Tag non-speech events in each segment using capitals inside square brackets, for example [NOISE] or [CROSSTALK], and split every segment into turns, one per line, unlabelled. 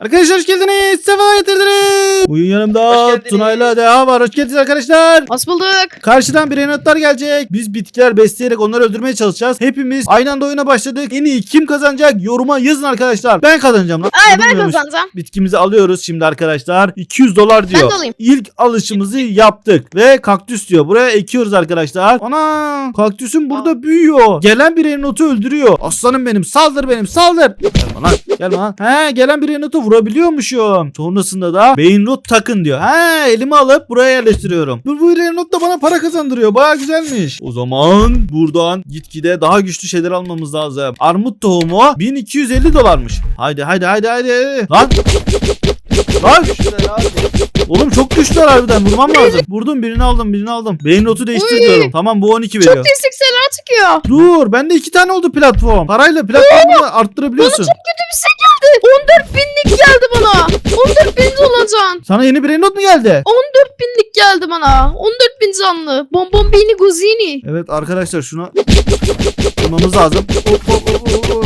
Arkadaşlar hoş geldiniz. Sefa getirdiniz. Bugün yanımda
Hoş geldiniz.
Tuna'yla Deha var. Hoş geldiniz arkadaşlar.
Hoş bulduk.
Karşıdan bir enotlar gelecek. Biz bitkiler besleyerek onları öldürmeye çalışacağız. Hepimiz aynı anda oyuna başladık. En iyi kim kazanacak? Yoruma yazın arkadaşlar. Ben kazanacağım lan.
Ay ben
Bilmiyormuş.
kazanacağım.
Bitkimizi alıyoruz şimdi arkadaşlar. 200 dolar diyor.
Ben de alayım.
İlk alışımızı yaptık ve kaktüs diyor. Buraya ekiyoruz arkadaşlar. Ana kaktüsün burada büyüyor. Gelen bir enotu öldürüyor. Aslanım benim saldır benim saldır. Gelme lan gelme lan. He gelen bir enotu vurabiliyormuşum. Sonrasında da beyin not takın diyor. He elime alıp buraya yerleştiriyorum. Bu, bu enot da bana para kazandırıyor. Baya güzelmiş. O zaman buradan gitgide daha güçlü şeyler almamız lazım. Armut tohumu 1250 dolarmış. Haydi haydi haydi haydi. Lan Lan oğlum çok güçlüler harbiden vurmam lazım. Vurdum birini aldım birini aldım. Beyin notu değiştir
Uy.
diyorum. Tamam bu 12 veriyor.
Çok destek sayılar çıkıyor.
Dur bende iki tane oldu platform. Parayla platformu arttırabiliyorsun.
Kötü bir şey geldi. 14 binlik geldi bana. 14 bin olacaksın.
Sana yeni bir not mu geldi?
14 binlik geldi bana. 14 bin canlı. Bonbombini guzini.
Evet arkadaşlar şunu bulmamız lazım. Hop, hop, hop, hop, hop.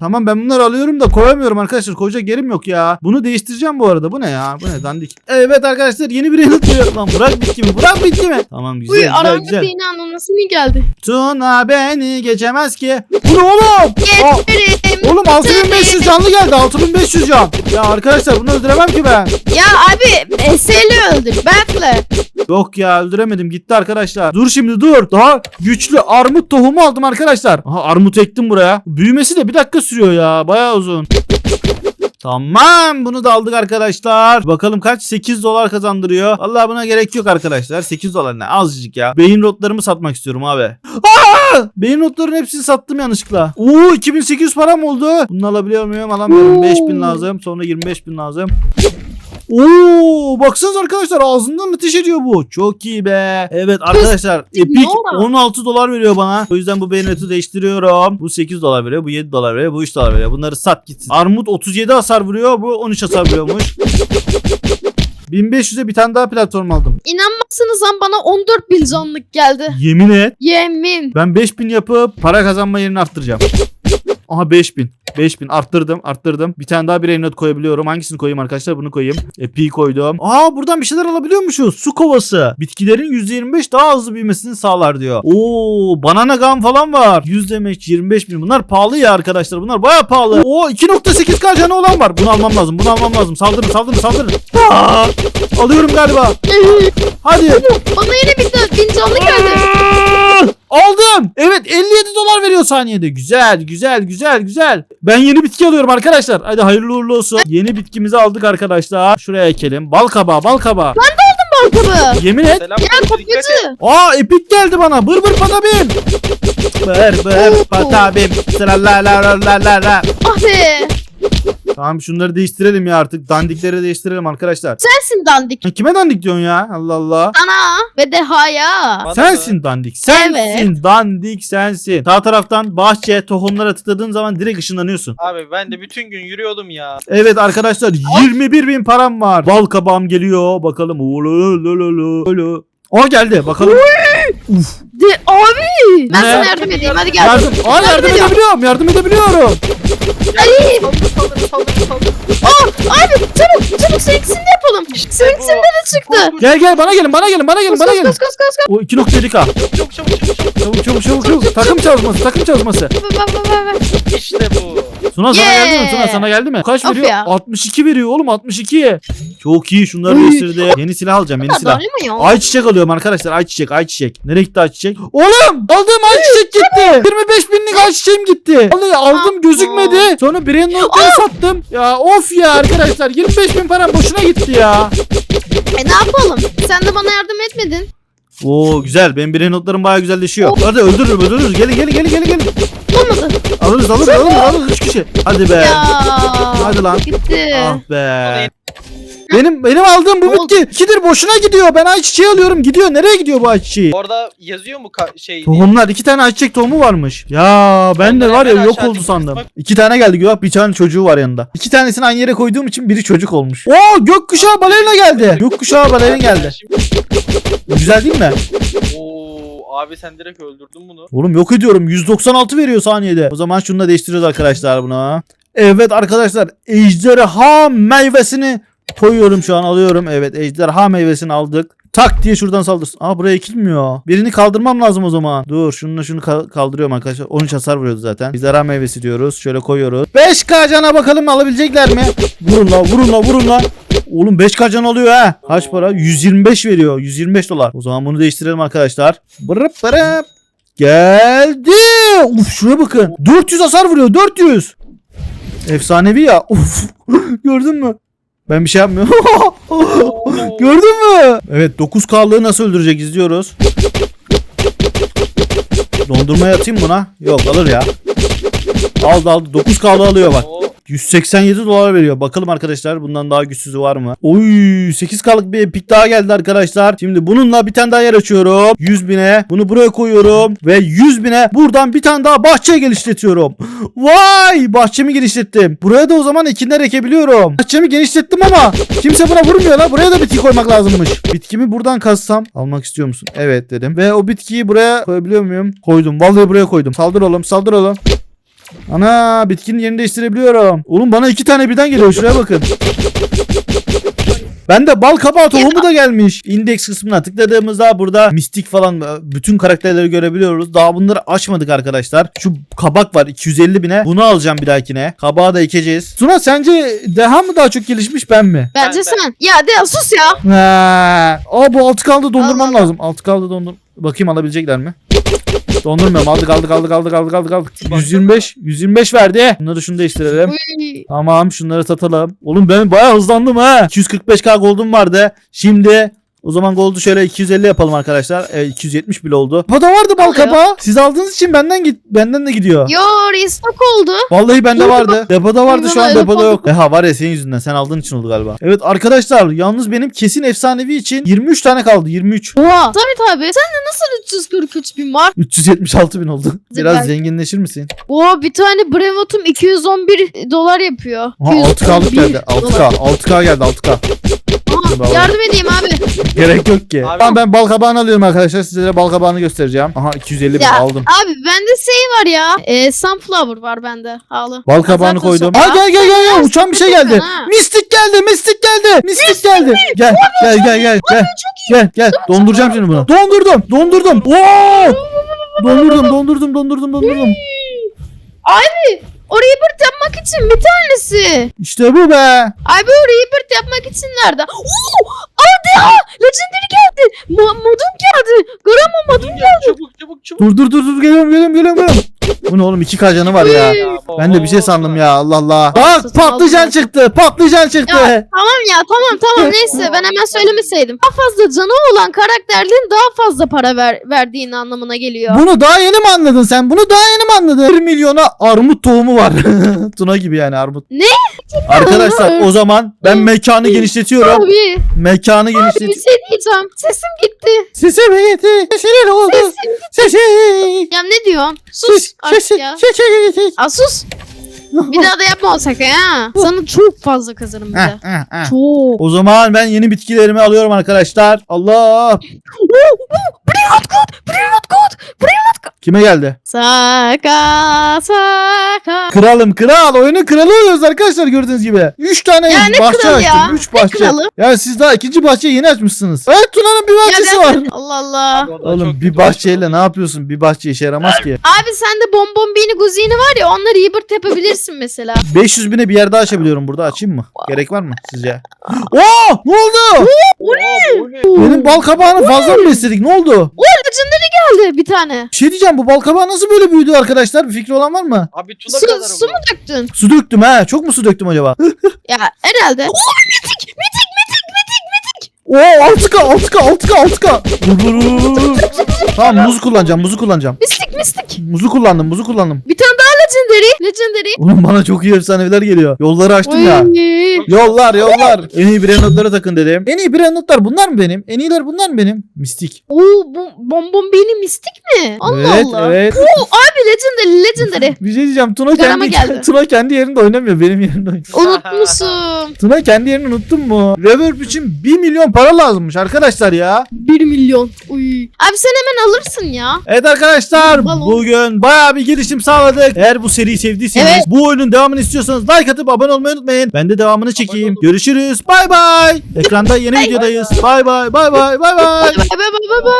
Tamam ben bunları alıyorum da koyamıyorum arkadaşlar. Koyacak yerim yok ya. Bunu değiştireceğim bu arada. Bu ne ya? Bu ne dandik. Evet arkadaşlar yeni bir enot geliyor. Lan bırak bitkimi bırak bitkimi. Tamam güzel
Uy
güzel güzel.
beni anlaması mı geldi?
Tuna beni geçemez ki. Bu ne oğlum? Aa,
Gelirim.
Oğlum 6500 canlı geldi 6500 can. Ya arkadaşlar bunu öldüremem ki ben.
Ya abi eseli öldür. Bekle.
Yok ya öldüremedim gitti arkadaşlar. Dur şimdi dur. Daha güçlü armut tohumu aldım arkadaşlar. Aha armut ektim buraya. Büyümesi de bir dakika sürüyor ya. Bayağı uzun. Tamam bunu da aldık arkadaşlar. Bakalım kaç? 8 dolar kazandırıyor. Allah buna gerek yok arkadaşlar. 8 dolar ne? Azıcık ya. Beyin rotlarımı satmak istiyorum abi. Aa! Beyin notların hepsini sattım yanlışlıkla. Oo 2800 param oldu. Bunu alabiliyor muyum? Alamıyorum.
Oo.
5000 lazım. Sonra 25000 lazım. Oo baksanıza arkadaşlar ağzından ateş ediyor bu. Çok iyi be. Evet arkadaşlar Epic
ne ora?
16 dolar veriyor bana. O yüzden bu beyneti değiştiriyorum. Bu 8 dolar veriyor. Bu 7 dolar veriyor. Bu 3 dolar veriyor. Bunları sat gitsin. Armut 37 hasar vuruyor. Bu 13 hasar vuruyormuş. 1500'e bir tane daha platform aldım.
İnanmazsınız lan bana 14 bin canlık geldi.
Yemin et.
Yemin.
Ben 5000 yapıp para kazanma yerini arttıracağım. Aha 5000. 5000 arttırdım arttırdım. Bir tane daha bir not koyabiliyorum. Hangisini koyayım arkadaşlar? Bunu koyayım. Epi koydum. Aa buradan bir şeyler alabiliyormuşuz. Su kovası. Bitkilerin %25 daha hızlı büyümesini sağlar diyor. Oo banana gum falan var. 100 demek 25 bin. Bunlar pahalı ya arkadaşlar. Bunlar baya pahalı. Oo 2.8k canı olan var. Bunu almam lazım. Bunu almam lazım. Saldırın saldırın saldırın. Aa, alıyorum galiba. Hadi.
bana yine bir bin canlı geldi.
Aldım. Evet 57 dolar veriyor saniyede. Güzel güzel güzel güzel. Ben yeni bitki alıyorum arkadaşlar. Hadi hayırlı uğurlu olsun. Yeni bitkimizi aldık arkadaşlar. Şuraya ekelim. Bal kabağı bal kabağı.
Balkalı.
Yemin et.
Selam.
Ya
dikkat et.
kopyacı.
Aa epik geldi bana. Bır bır patabim. Bır bır patabim. Sıra la la la la la la.
Ah be.
Tamam şunları değiştirelim ya artık. Dandikleri değiştirelim arkadaşlar.
Sensin dandik.
Kime dandik diyorsun ya? Allah Allah.
Sana ve dehaya.
Bana
Sensin dandik. Sensin dandik sensin. Sağ taraftan bahçe tohumlara tıkladığın zaman direkt ışınlanıyorsun.
Abi ben de bütün gün yürüyordum ya.
Evet arkadaşlar 21 bin param var. Bal kabağım geliyor. Bakalım. O geldi. Bakalım.
De abi. Ben
Ne?
sana yardım edeyim hadi gel.
Yardım. Aa yardım
ediyorum.
edebiliyorum. Yardım edebiliyorum.
Ay.
Saldır saldır saldır saldır.
Abi çabuk çabuk seninkisini de yapalım. Seninkisinde de çıktı.
Gel gel bana gelin bana gelin bana gelin bana
kos
gelin.
kos kos kos.
O 2.7k.
Çabuk çabuk çabuk çabuk.
Çabuk çabuk çabuk çabuk. Takım çalışması takım çalışması.
Bak bak bak.
İşte bu.
Suna sana
Yeah.
geldi mi? Suna sana geldi mi? Kaç
Of
veriyor?
ya.
62 veriyor oğlum 62. Çok iyi şunları
Uy.
değiştirdi. Yeni silah alacağım yeni silah.
Ya?
Ayçiçek alıyorum arkadaşlar ayçiçek ayçiçek. Nereye gitti ayçiçek? Oğlum aldığım ayçiçek gitti. 25 binlik ayçiçeğim gitti. Vallahi aldım gözükmedi. Sonra bireyin notları sattım. Ya of ya arkadaşlar 25 bin param boşuna gitti ya.
E ne yapalım? Sen de bana yardım etmedin.
Oo güzel benim bireyin notlarım baya güzelleşiyor. Hadi öldürürüm öldürürüz. Gelin gelin gelin gelin gelin. Alırız alırız alırız 3 kişi. Hadi be.
Ya.
Hadi lan.
Gitti.
Ah be. Benim benim aldığım bu bitki ikidir boşuna gidiyor. Ben ayçiçeği alıyorum. Gidiyor. Nereye gidiyor bu ayçiçeği?
Orada yazıyor mu ka- şey?
Tohumlar iki tane ayçiçek tohumu varmış. Ya ben de
Onları
var ya
hemen
yok
aşağı
oldu
dikkat
sandım.
bak.
İki tane geldi bak bir tane çocuğu var yanında. İki tanesini aynı yere koyduğum için biri çocuk olmuş. Oo gökkuşağı balerina geldi. Gökkuşağı balerina geldi. Güzel değil mi?
Abi sen direkt öldürdün bunu.
Oğlum yok ediyorum 196 veriyor saniyede. O zaman şunu da değiştiriyoruz arkadaşlar buna. Evet arkadaşlar ejderha meyvesini koyuyorum şu an alıyorum. Evet ejderha meyvesini aldık. Tak diye şuradan saldırsın. Aa buraya ekilmiyor. Birini kaldırmam lazım o zaman. Dur şununla şunu ka- kaldırıyorum arkadaşlar. 13 hasar vuruyordu zaten. Ejderha meyvesi diyoruz. Şöyle koyuyoruz. 5k cana bakalım alabilecekler mi? Vurun la vurun la vurun la. Oğlum 5k can alıyor ha. Kaç para? 125 veriyor. 125 dolar. O zaman bunu değiştirelim arkadaşlar. Bırıp bırıp. Geldi. Uf şuna bakın. 400 hasar vuruyor. 400. Efsanevi ya. Uf. [LAUGHS] Gördün mü? Ben bir şey yapmıyorum. [LAUGHS] Gördün mü? Evet 9K'lığı nasıl öldürecek izliyoruz. Dondurmaya atayım buna. Yok alır ya. Aldı aldı. 9K'lı alıyor bak.
Oo,
187 dolar veriyor. Bakalım arkadaşlar bundan daha güçsüzü var mı? Oy 8K'lık bir pik daha geldi arkadaşlar. Şimdi bununla bir tane daha yer açıyorum. 100 bine. Bunu buraya koyuyorum. Ve 100 bine buradan bir tane daha bahçe genişletiyorum. [LAUGHS] Vay bahçemi genişlettim. Buraya da o zaman ekinler ekebiliyorum. Bahçemi genişlettim ama kimse buna vurmuyor lan. Buraya da bitki koymak lazımmış. Bitkimi buradan kazsam almak istiyor musun? Evet dedim. Ve o bitkiyi buraya koyabiliyor muyum? Koydum. Vallahi buraya koydum. Saldır oğlum saldır oğlum. Ana bitkinin yerini değiştirebiliyorum. Oğlum bana iki tane birden geliyor şuraya bakın. Ben de bal kabağı tohumu da gelmiş. Index kısmına tıkladığımızda burada mistik falan e, bütün karakterleri görebiliyoruz. Daha bunları açmadık arkadaşlar. Şu kabak var 250 bine. Bunu alacağım bir dahakine. Kabağı da ekeceğiz. Tuna sence Deha mı daha çok gelişmiş ben mi?
Bence
Ben-
sen. Ya de sus ya.
Ha. Aa bu altı kaldı dondurmam
Allah Allah.
lazım. Altı kaldı dondur. Bakayım alabilecekler mi? Dondurmuyorum. Aldık aldık aldık aldık aldık aldık aldık. 125 125 verdi. Bunları şunu değiştirelim.
Uy.
Tamam şunları satalım. Oğlum ben bayağı hızlandım ha. 245k gold'um vardı. Şimdi o zaman gold'u şöyle 250 yapalım arkadaşlar. Evet 270 bile oldu. Bada vardı bal kabağı. Siz aldığınız için benden git benden de gidiyor.
Yo restock oldu.
Vallahi bende vardı. Depoda vardı şu an depoda
yok.
Eha var ya senin yüzünden sen aldığın için oldu galiba. Evet arkadaşlar yalnız benim kesin efsanevi için 23 tane kaldı 23.
Oha. Samet abi sende nasıl 343 bin var?
376 bin oldu. Biraz
Ben-
zenginleşir misin?
Oha bir tane Brevotum 211 dolar yapıyor.
6K'lık
211
geldi. 6K. 6K geldi 6K.
Aha,
Bravo.
yardım edeyim abi. [LAUGHS]
Gerek yok ki.
Abi-
Tamam ben bal kabağını alıyorum arkadaşlar. Sizlere bal kabağını göstereceğim. Aha 250 bin
Ya,
aldım.
Abi bende şey var ya. E, sunflower var bende. Ağlı.
Bal kabağını
Zaten
koydum. Aa gel gel gel gel uçan bir şey geldi.
Ha.
Mistik geldi, mistik geldi. Mistik geldi. Gel gel gel gel gel. Gel gel. Donduracağım şimdi bunu. Dondurdum, dondurdum. Oo! Dondurdum, dondurdum, dondurdum, dondurdum.
Abi o rebirth yapmak için bir tanesi.
İşte bu be.
Abi o rebirth yapmak için nerede? Oo! Hadi ya! Legendary geldi. Ma modum geldi. Grama modum
gel, çabuk çabuk çabuk.
Dur dur dur dur geliyorum geliyorum geliyorum. geliyorum. Bu ne oğlum 2K canı var ya. Ben de bir şey sandım ya Allah Allah. Bak patlıcan çıktı. Patlıcan çıktı.
Tamam ya tamam tamam [LAUGHS] neyse ben hemen söylemeseydim. Daha fazla canı olan karakterlerin daha fazla para ver, verdiğini anlamına geliyor.
Bunu daha yeni mi anladın sen? Bunu daha yeni mi anladın? 1 milyona armut tohumu var. [LAUGHS] Tuna gibi yani armut.
Ne?
Arkadaşlar o zaman ben mekanı genişletiyorum.
Abi,
Mekanı
bir
genişletiyorum.
şey diyeceğim. Sesim gitti.
Gitti. Sesine ne oldu?
Sesim.
Sesi.
Ya ne diyorsun? Sus artık
Sesi.
ya.
Sesi. Sesi.
Aa, sus. Bir daha da yapma o sakın ha. Sana çok fazla kazanırım bir de.
Heh, heh, heh.
Çok.
O zaman ben yeni bitkilerimi alıyorum arkadaşlar. Allah.
Privat kod. Privat kod.
Kime geldi?
Saka saka.
Kralım kral. Oyunun kralı oluyoruz arkadaşlar gördüğünüz gibi. 3 tane
Ya ne
bahçe
kralı ya?
açtım. 3
Ne
bahçe.
kralı?
Ya siz daha ikinci bahçeyi yeni açmışsınız. Evet Tuna'nın bir
Ya
bahçesi
ben-
var.
Allah Allah.
Abi,
Oğlum bir
kötü
bahçeyle ne yapıyorsun? Bir bahçe işe yaramaz ki.
Abi sende bonbonbini guzini var ya onları rebirth yapabilirsin mesela.
500 bine bir yer daha açabiliyorum burada. Açayım mı? Gerek var mı sizce? Oo! Ne oldu?
O ne?
Benim bal kabağını fazla mı besledik? Ne oldu?
Geldi bir tane.
Bir şey diyeceğim bu bal kabağı nasıl böyle büyüdü arkadaşlar? Bir fikri olan var mı?
Abi Tuna
Su,
kadar
su
bu.
mu döktün?
Su döktüm ha. Çok mu su döktüm acaba? [LAUGHS]
Ya herhalde.
Oo 6K 6K 6K 6K. Vur, vur, vur, vur. Tamam muzu kullanacağım muzu kullanacağım.
Mistik mistik.
Muzu kullandım muzu kullandım.
Bir tane daha legendary. Legendary.
Oğlum bana çok iyi efsaneler geliyor. Yolları açtım ya.
Oy.
Yollar yollar. En iyi birey notları takın dedim. En iyi birey notlar bunlar mı benim? En iyiler bunlar mı benim? Mistik.
Oo bu bonbon benim mistik mi? Allah
evet
Allah.
evet.
Oo, abi legendary legendary. [LAUGHS]
Bir şey diyeceğim. Tuna
Garama
kendi,
geldi. [LAUGHS]
Tuna kendi yerinde oynamıyor. Benim yerimde oynuyor.
Unutmuşum. [LAUGHS]
Tuna kendi yerini unuttun mu? Reverb için 1 milyon para lazımmış arkadaşlar ya.
1 milyon. Uy. Abi sen hemen alırsın ya.
Evet arkadaşlar
Balon.
bugün bayağı bir girişim sağladık. Eğer bu seriyi sevdiyseniz
Evet.
bu oyunun devamını istiyorsanız like atıp abone olmayı unutmayın. Ben de devamını çekeyim. Görüşürüz. Bay bay. Ekranda yeni videodayız. Bay bay bay bay bay.
Bay bay bay bay bay.